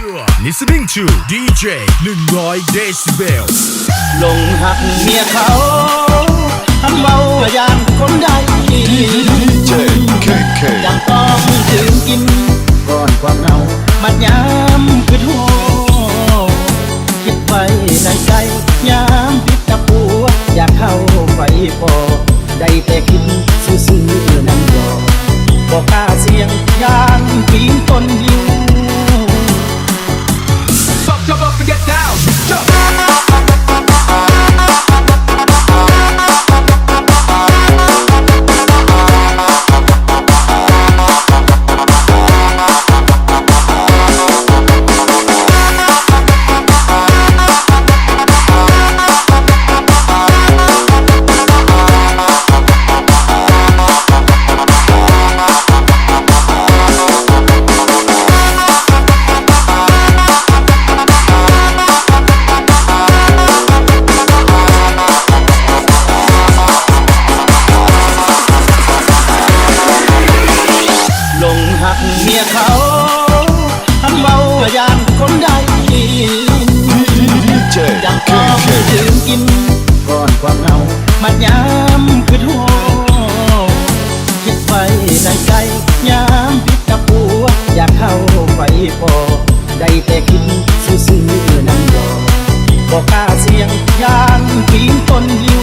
You're listening to DJ 100 Decibel ลงหักเมียเขาทำเมาว่ายานคนใด DJ KK ยังต้องดื่มกินก่อนความเหงามัดยามคือโทคิดไว้ในใจยามพิดกับปัวอยากเข้าไปพอได้แต่คิดซื่อๆนั่นบ่บอกกล้าเสียงยานปีนต้นยิว กินก่อนความเหงามัดยามคือโทคิดไว้ในใจยามพิดกับปัว อยากเข้าไปพอ ได้แต่คิดซื่อๆนั่งรอบอกกล้าเสียงยานปีนต้นยิ